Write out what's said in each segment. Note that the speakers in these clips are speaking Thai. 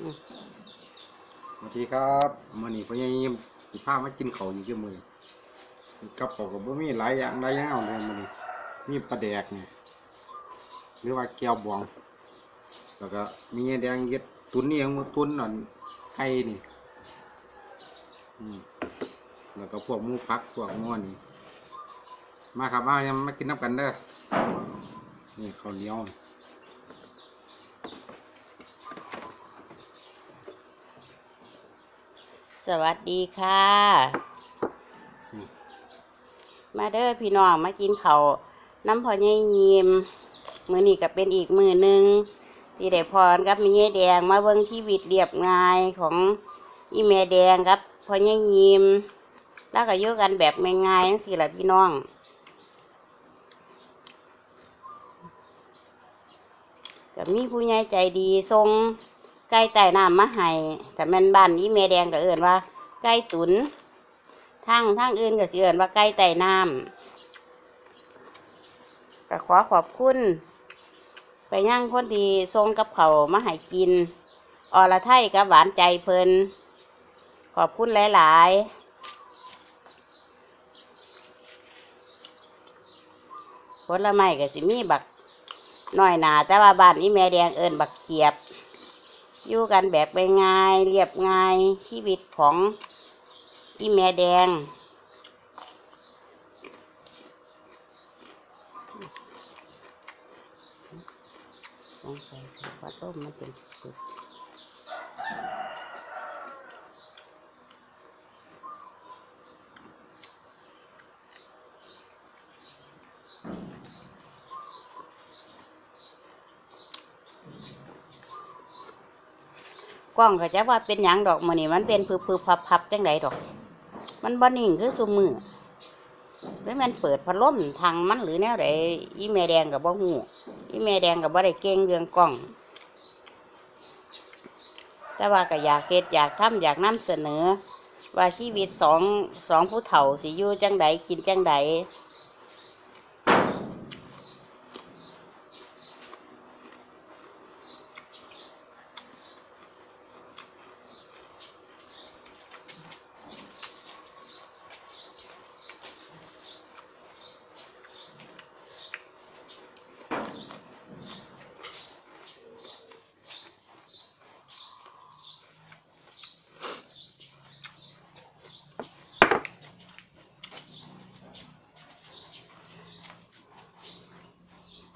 สวัสดีครับมื้อนี้พ่อใหญ่ยิ้มสิพามากินเขาวอยู่เด้อมื้อนี้กับข้าวก็บ่มีหลายอย่างหลายอย่างเลยมื้อนี้มีปลาแดกนี่หรือว่าแก้วบอง แล้วก็มีแดงเย็ดตุนนี่ยังมาตุนนั่นไก่นี่อืมแล้วก็พวกหมูพักพวกง้อนี่มาครับมายังมากินน้ำกันเด้อนี่ข้าวเหนียวนี่ วัสดีค่ะ มาเด้อพี่น้องมากินเขาวน้ำพอใหญ่ยิมมือนี้ก็เป็นอีกมือหนึ่งที่ได้พรกับมีเยแดงมาเบิ่งชีวิตเรียบง่ายของอีแม่แดงครับพอใหญ่ยิมแล้วก็ยู่กันแบบง่ายๆจังสี่แหละพี่น้องก็มีผู้ใหญ่ใจดีส่ง ไก่ไต่น้ำมาให้แต่แม่นบ้านนี้แม่แดงก็เอื่นว่า ไก่ตุนทางทางอื่นก็สิเอื่นว่าไก่ไต่น้ำก็ขอขอบคุณ ไปย่างคนดีส่งกับเขามาให้กินอรไทยกับหวานใจเพลินขอบคุณหลายๆผลไม้ก็สิมีบักน้อยหนาแต่ว่าบ้านนี้แม่แดงเอิญบักเขียบ อยู่กันแบบง่ายเรียบง่ายชีวิตของอีแม่แดงสงสัยใส่วัดร่มมันเป็นสุด กล้องก็จะว่าเป็นหยังดอกมันนี่มันเป็นพือพือพับพับจังไดดอก มันบ่นิ่งคือซุมือหรือมันเปิดพัดลมทางมันหรือแนวใดอีแม่แดงกับบ่หูอีแม่แดงกับบ่ได้เก่งเรื่องกล้อง แต่ว่าก็อยากเฮ็ดอยากทำอยากนำเสนอ ว่าชีวิตสองสองผู้เฒ่าสิอยู่จังใดกินจังใด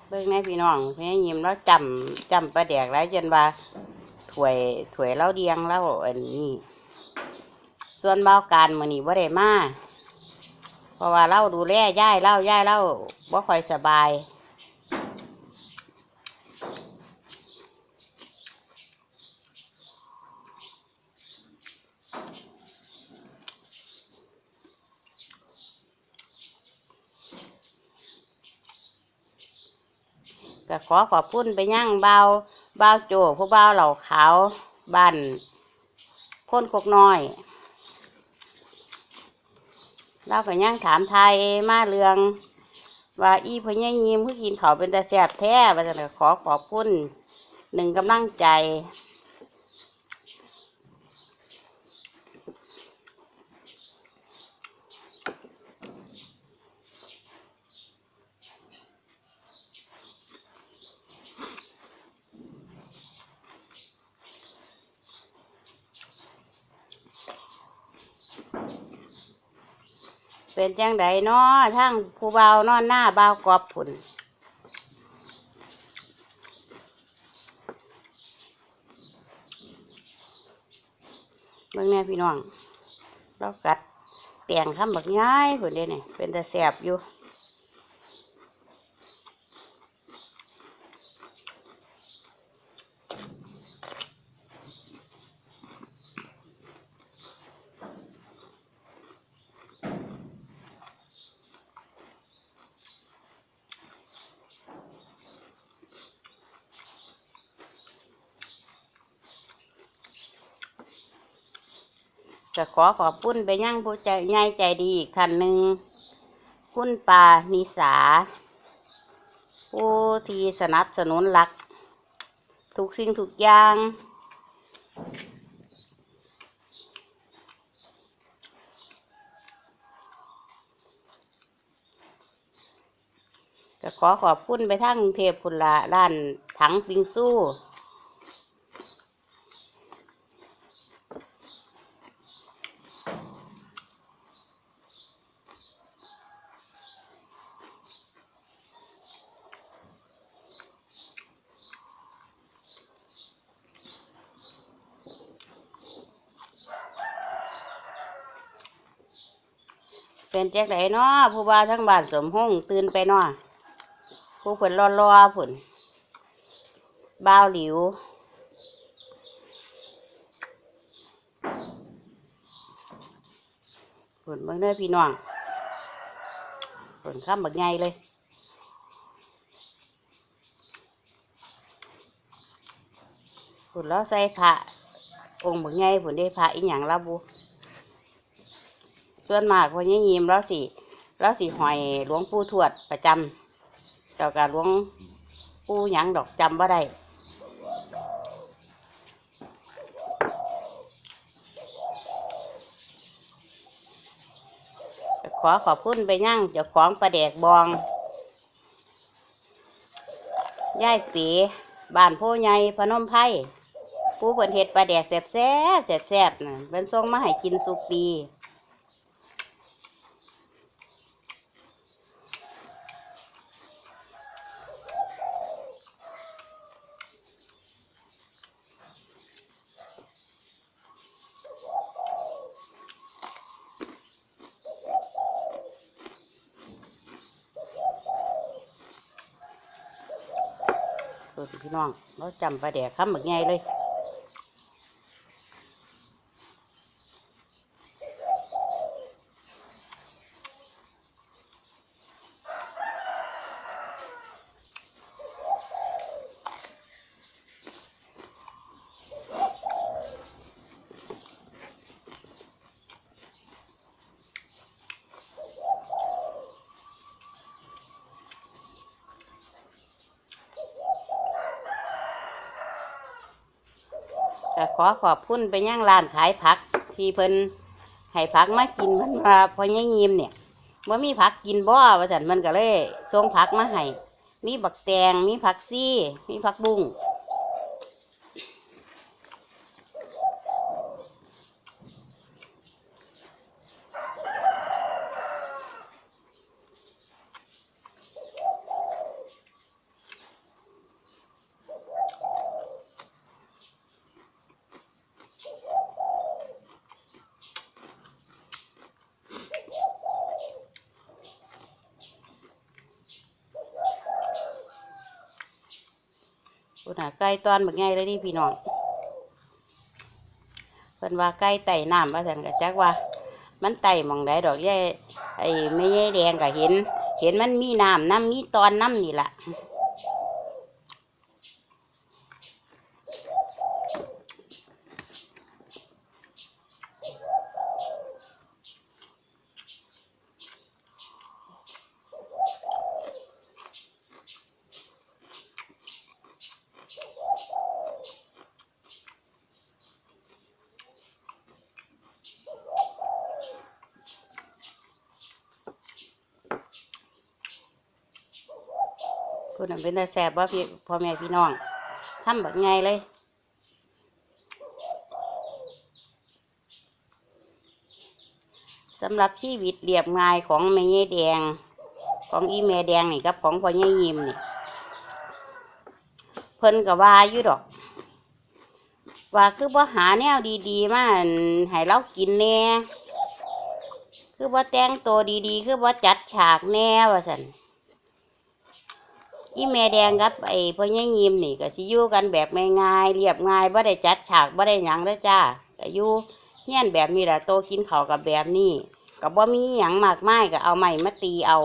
เบิ่งในพี่น้องพี่ยิ้มแล้วจำจำประเดกแล้วจนว่าถวยถวยเล่าเดียงเล่าอันนี้ ส่วนเบาการมือนี่บ่ได้มาเพราะว่าเล่าดูแลย่ายเล่าย่ายเล่าบ่ค่อยสบาย ก็ขอขอบคุณไปย่างเบาเบาโจผู้เบาเหล่าขาวบ้านพ้นกกน้อย เราก็ย่างถามไทยมาเรือง ว่าอีพญายิมเพื่อกินเขาเป็นแต่แสบแท้ว่าจะขอขอบคุณหนึ่งกำลังใจ เป็นจังไดเนาะทั้งผู้เบานอนหน้าเบาวกอบผุนเบิ่งแน่พี่น้องเรากัดเตียงคำบักง่ายผุนเด้เนี่ยเป็นแต่แสบอยู่ ก็ขอขอบคุณไปยังผู้ใจใหญ่ใจดีอีกท่านหนึ่งคุณปานิสา ผู้ที่สนับสนุนหลัก ทุกสิ่งทุกอย่าง ก็ขอขอบคุณไปทางกรุงเทพพุนละร้านถังปิงสู้ เป็นแจ็คไหนเนาะผู้บ่าวทั้งบ้านสมห้องตื่นไปเนาะผู้เพิ่นรอรอผุ่นบ่าวหลิวผุ่นเบิ่งเด้อพี่น้องผุ่นข้ามบักใหญ่เลยผุ่นแล้วใส่ผ้าองค์บักใหญ่ผุ่นได้ผ้าอีหยังละบุ ส่วนมากพอยี่ยิมแล้วสิแล้วสิหอยหลวงปู่ทวดประจำเจ้ากับหลวงปู่หยังดอกจำว่าได้ขอขอบคุณไปยั่งเจ้าของประแดกบองย่ายปีบ้านโพใหญ่พนมไพรผู้เพิ่นเฮ็ดปลาแดกแซ่บแซ่บแซ่บแซ่บนะเป็นส่งมาให้กินสุปี พี่น้องเราจำปลาแดกคำแบบไงเลย ก็ขอขอบคุณไปย่างร้านขายผัก ที่เพิ่นให้ผักมากินมันมาพอยี่ยิมเนี่ยว่ามีผักกินบ่ว่าสันมันก็เลยส่งผักมาให้มีบักแตงมีผักซี่ มีผักบุ้ง คุณน่ะไก่ตอนบักไงเลยดิพี่น้องเพิ่นว่าไก่ไต่น้ำว่าสันก็จักว่า มันไต่หมองไดดอกแย่ไอ้ไม่ใย่แดงก็เห็น เห็นมันมีน้ำน้ำมีตอนน้ำนี่แหละ คุณน่ะเป็นตาแสบว่าพี่พ่อแม่พี่น้องทำแบบไงเลยสำหรับชีวิตเรียบง่ายของแม่ยายแดง ของอีแม่แดงนี่กับของพ่อยายยิมนี่เพิ่นก็ว่าอยู่ดอก ว่าคือบ่หาแนวดีๆ มาให้เรากินแหน่คือบ่แต่งตัวดีๆ คือบ่จัดฉากแหน่ว่าซั่น อีแม่แดงกับไอ้พ่อใหญ่ยิมนี่ก็สิอยู่กันแบบง่ายๆเรียบง่ายบ่ได้จัดฉากบ่ได้หยังเด้อจ้าก็อยู่เฮียนแบบนี้แหละโตกินข้าวกับแบบนี้ก็บ่มีหยังมากมายก็เอาไม้มาตีเอา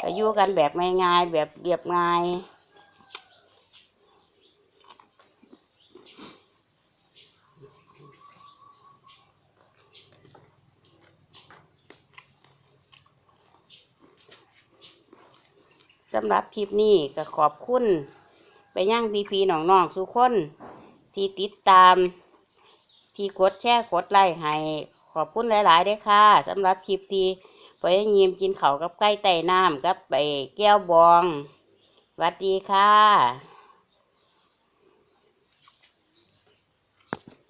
ก็อยู่กันแบบง่ายๆแบบเรียบง่าย สำหรับคลิปนี้ก็ขอบคุณ ไปย่างพีพีน้องๆทุกคน ที่ติดตาม ที่กดแชร์กดไลค์ให้ขอบคุณหลาย ๆด้อค่ะสำหรับคลิปที่ไปยายยิมกินเขากับไก่ไต่น้ำกับไปแก้วบองสวัสดีค่ะ